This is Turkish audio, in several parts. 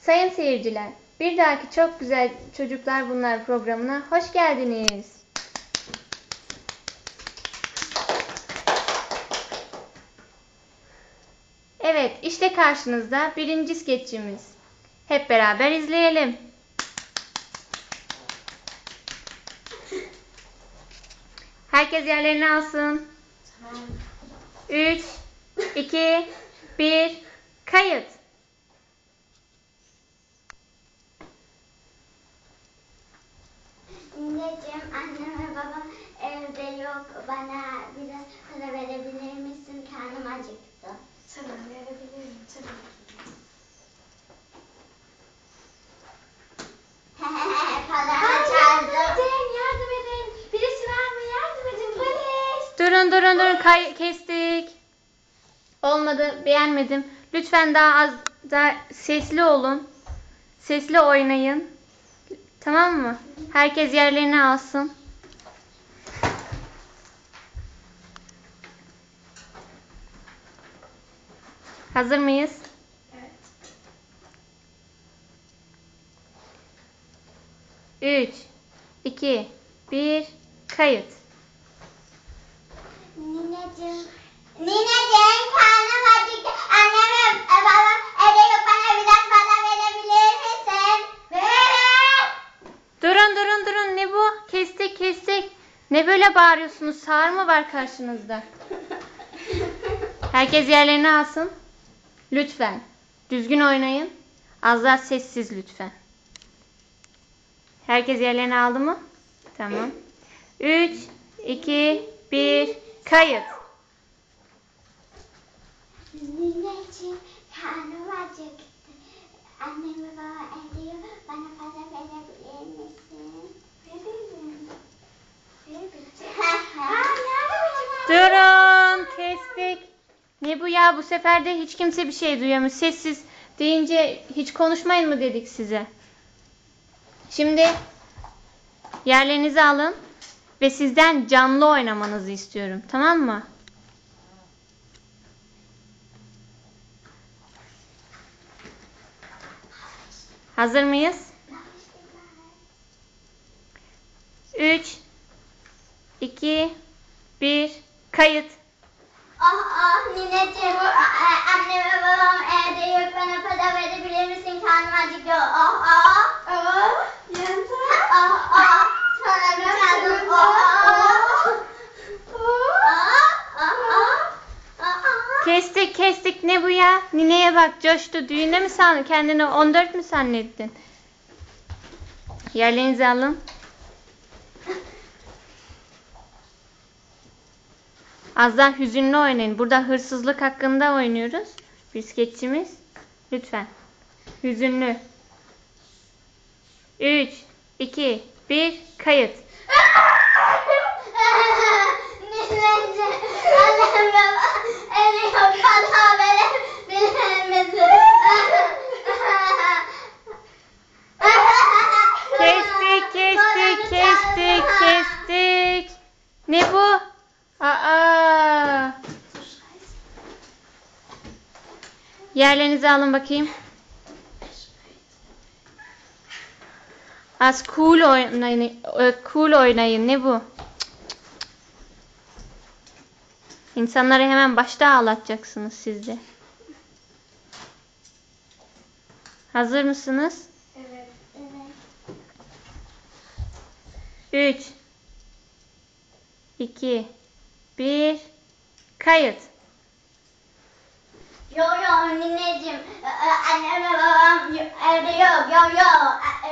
Sayın seyirciler, bir dahaki Çok Güzel Çocuklar Bunlar programına hoş geldiniz. Evet, işte karşınızda birinci skeçimiz. Hep beraber izleyelim. Herkes yerlerini alsın. 3, 2, 1, kayıt. Anneciğim, annem ve babam evde yok. Bana biraz para verebilir misin? Karnım acıktı. Tamam verebilirim tabii. para çaldım. edin, yardım edin. Birisi var mı? Yardım edin polis. Durun durun durun kay kestik. Olmadı beğenmedim. Lütfen daha az daha sesli olun. Sesli oynayın. Tamam mı? Herkes yerlerini alsın. Hazır mıyız? Evet. 3 2 1 kayıt. Nineciğim, Nineciğim acıktı. Annem ve babam evde yok. Bana biraz para verebilir misin? Ver. Durun durun durun ne bu? Kestik kestik. Ne böyle bağırıyorsunuz? Sağır mı var karşınızda? Herkes yerlerini alsın. Lütfen. Düzgün oynayın. Az daha sessiz lütfen. Herkes yerlerini aldı mı? Tamam. 3, 2, 1, kayıt. Annem ve babam evde. Bana para verebilir misin? Verelim. Verebilirim. Ha, yardım Durun. Kestik. Ne bu ya? Bu sefer de hiç kimse bir şey duyamıyor. Sessiz deyince hiç konuşmayın mı dedik size? Şimdi yerlerinizi alın ve sizden canlı oynamanızı istiyorum. Tamam mı? Hazır mıyız? 3 2 1 kayıt. Kestik kestik ne bu ya? Nineye bak coştu. Düğünde mi sandın? Kendini 14 mü zannettin? Yerlerinizi alın. Az daha hüzünlü oynayın. Burada hırsızlık hakkında oynuyoruz. Bir skeçimiz. Lütfen. Hüzünlü. 3, 2, 1, kayıt. Kestik, kestik, kestik, kestik. Ne bu? Aa. Yerlerinizi alın bakayım. Az cool oynayın. e, Cool oynayın. Ne bu? İnsanları hemen başta ağlatacaksınız siz de. Hazır mısınız? Evet. Evet. 3 2 1 Kayıt. Yo yo nineciğim, e, e, annem babam evde yok, yo yo,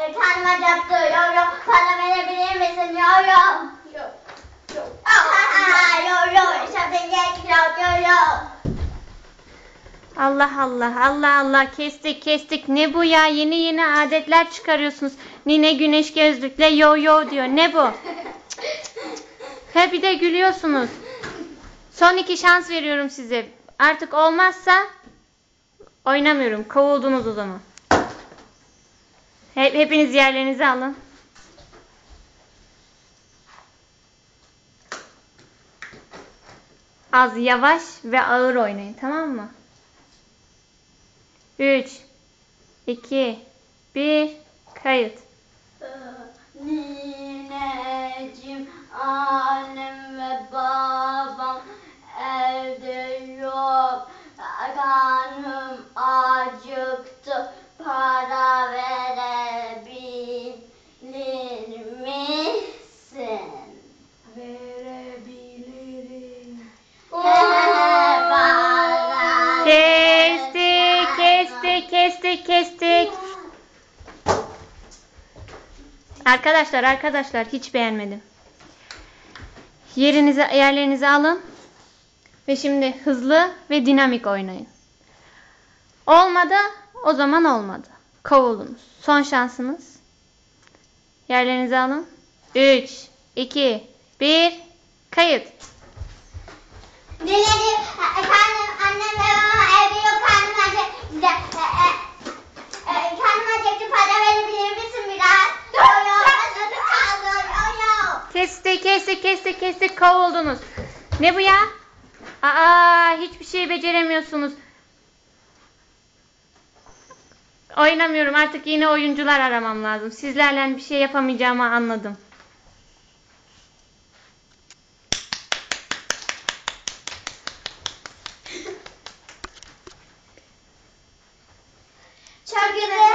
E, e, karnım acıktı, yo yo, para verebilir misin, yo yo. Yok. Yok. Ah, yo yo, shopping yok, yo yo. Allah Allah Allah Allah kestik kestik ne bu ya yeni yeni adetler çıkarıyorsunuz. Nine güneş gözlükle yo yo diyor ne bu? He bir de gülüyorsunuz. Son iki şans veriyorum size. Artık olmazsa oynamıyorum. Kovuldunuz o zaman. Hep, hepiniz yerlerinizi alın. Az yavaş ve ağır oynayın tamam mı? 3 2, 1, kayıt. Nineciğim, annem ve babam Arkadaşlar, arkadaşlar hiç beğenmedim. Yerinize, yerlerinizi alın. Ve şimdi hızlı ve dinamik oynayın. Olmadı, o zaman olmadı. Kovulunuz. Son şansınız. Yerlerinizi alın. 3, 2, 1, kayıt. Dinledim. Karnım, annem ve babam evde yok. Karnım acıktı. E, e, e, karnım acıktı. Para verebilir misin biraz? Yo yo. Nasıl kaldı? Yo yo. Kestik, kestik, kestik. Ne bu ya? Aa, hiçbir şey beceremiyorsunuz. Oynamıyorum. Artık yine oyuncular aramam lazım. Sizlerle bir şey yapamayacağımı anladım. Çok güzel